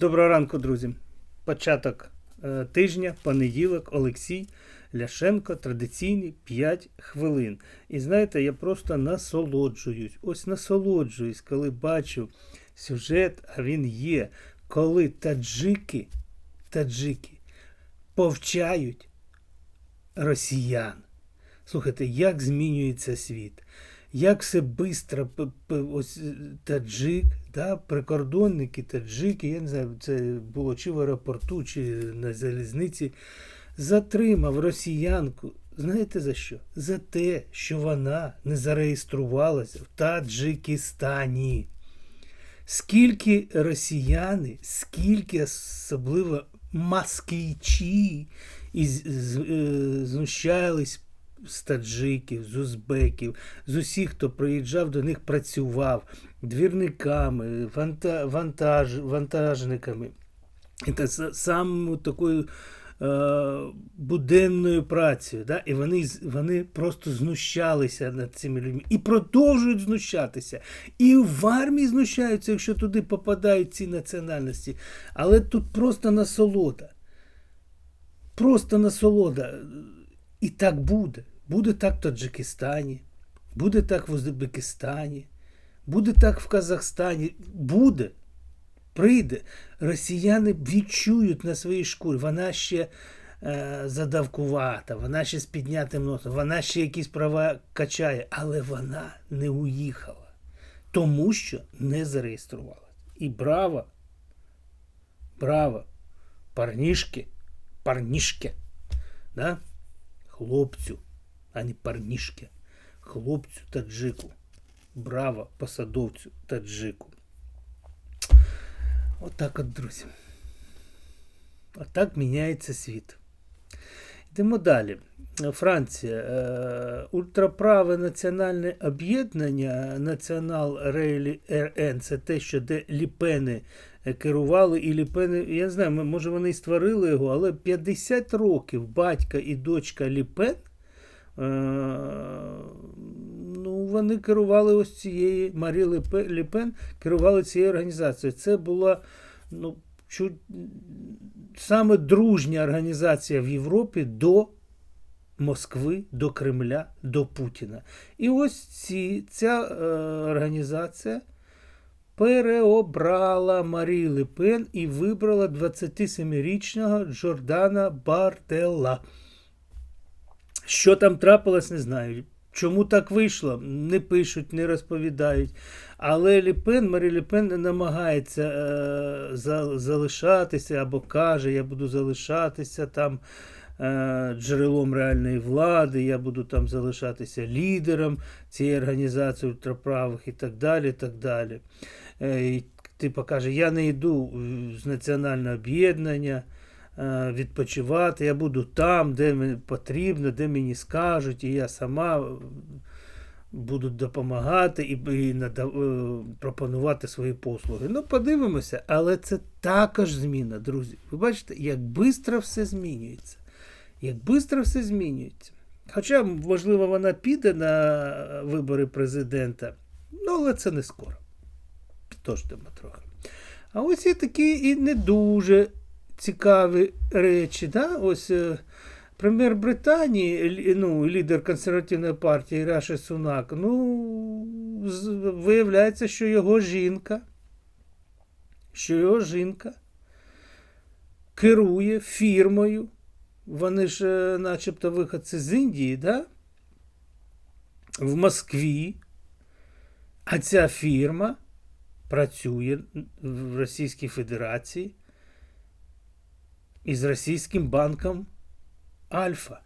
Доброго ранку, друзі. Початок е, тижня, понеділок, Олексій Ляшенко, традиційні 5 хвилин. І знаєте, я просто насолоджуюсь. Ось насолоджуюсь, коли бачу сюжет, а він є, коли таджики, таджики повчають росіян. Слухайте, як змінюється світ, як все ось е, таджик, да, прикордонники, таджики, я не знаю, це було чи в аеропорту, чи на залізниці, затримав росіянку. Знаєте за що? За те, що вона не зареєструвалася в Таджикистані. Скільки росіяни, скільки особливо москвичі е, знущались з таджиків, з узбеків, з усіх, хто приїжджав до них, працював двірниками, вантаж, вантажниками. Та с- самою такою е, буденною працею. Да? І вони, вони просто знущалися над цими людьми і продовжують знущатися. І в армії знущаються, якщо туди попадають ці національності. Але тут просто насолода. Просто насолода. І так буде. Буде так в Таджикистані, буде так в Узбекистані, буде так в Казахстані. Буде. Прийде. Росіяни відчують на своїй шкурі. Вона ще е, задавкувата, вона ще з піднятим носом, вона ще якісь права качає, але вона не уїхала, тому що не зареєструвалася. І браво, браво, парнішки, парнішки, да? хлопцю, а не парнішки, хлопцю таджику. Браво посадовцю таджику. Отак от, друзі. Отак міняється світ. Йдемо далі. Франція. Е, Ультраправе національне об'єднання Націонал Рейлі РН це те, що де ліпени керували, і ліпени, я не знаю, може вони і створили його, але 50 років батька і дочка Ліпен. Е, Ну, вони керували ось цією Марі Ліпен керували цією організацією. Це була ну, чуть, саме дружня організація в Європі до Москви, до Кремля, до Путіна. І ось ці, ця е, організація переобрала Марі Лепен і вибрала 27-річного Джордана Бартела. Що там трапилось, не знаю. Чому так вийшло, не пишуть, не розповідають. Але Ліпен, Марі Ліпен намагається е, за, залишатися або каже, я буду залишатися там е, джерелом реальної влади, я буду там залишатися лідером цієї організації ультраправих і так далі. Так далі. Е, і, типу каже, я не йду з національного об'єднання відпочивати, я буду там, де мені потрібно, де мені скажуть, і я сама е, буду допомагати і, і нада- е, пропонувати свої послуги. Ну, подивимося, але це також зміна, друзі. Ви бачите, як швидко все змінюється. Як швидко все змінюється. Хоча, можливо, вона піде на вибори президента, ну, але це не скоро. Підождемо трохи. А ось є такі і не дуже цікаві речі. Да? Ось е, прем'єр Британії, ну, лідер консервативної партії Раші Сунак, ну, виявляється, що його жінка, що його жінка керує фірмою. Вони ж, е, начебто, виходці з Індії, да? в Москві. А ця фірма працює в Російській Федерації із російським банком Альфа.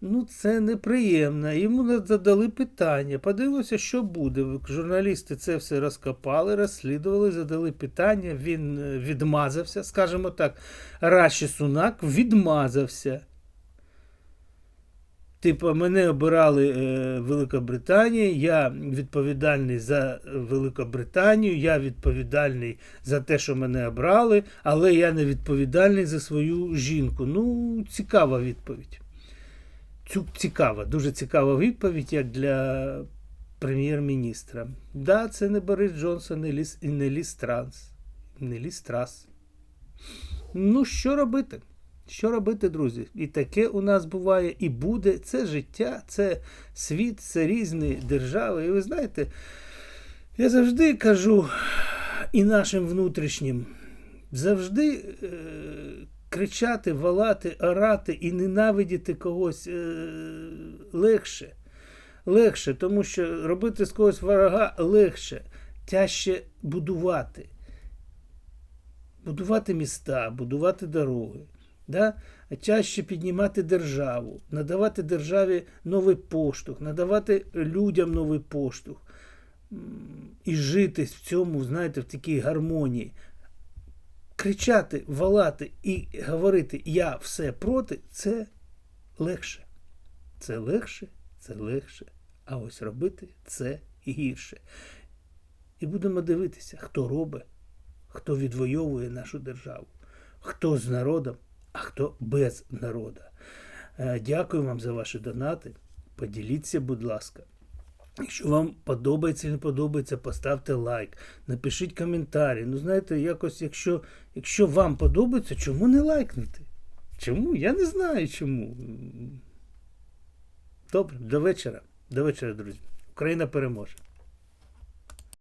Ну, це неприємно. Йому задали питання. Подивилося, що буде. Журналісти це все розкопали, розслідували, задали питання. Він е, відмазався. Скажімо так, Раші Сунак відмазався. Типу, мене обирали е, Великобританія, я відповідальний за Великобританію, я відповідальний за те, що мене обрали, але я не відповідальний за свою жінку. Ну, цікава відповідь. Цю, цікава, дуже цікава відповідь, як для прем'єр-міністра. Да, це не Борис Джонсон і, Ліс, не Ліс Транс. не ліз трас. Ну, що робити? Що робити, друзі? І таке у нас буває, і буде. Це життя, це світ, це різні держави. І ви знаєте, я завжди кажу і нашим внутрішнім, завжди е, кричати, валати, орати і ненавидіти когось е, легше. Легше, тому що робити з когось ворога легше, тяжче будувати. Будувати міста, будувати дороги, да? чаще піднімати державу, надавати державі новий поштовх, надавати людям новий поштовх і жити в цьому, знаєте, в такій гармонії. Кричати, валати і говорити Я все проти це легше. Це легше, це легше. А ось робити це гірше. І будемо дивитися, хто робить, хто відвоює нашу державу, хто з народом, а хто без народа. Е, Дякую вам за ваші донати. Поділіться, будь ласка. Якщо вам подобається не подобається, поставте лайк, напишіть коментарі. Ну, знаєте, якось, якщо, якщо вам подобається, чому не лайкнути? Чому? Я не знаю чому. Добре, до вечора. До вечора, друзі. Україна переможе.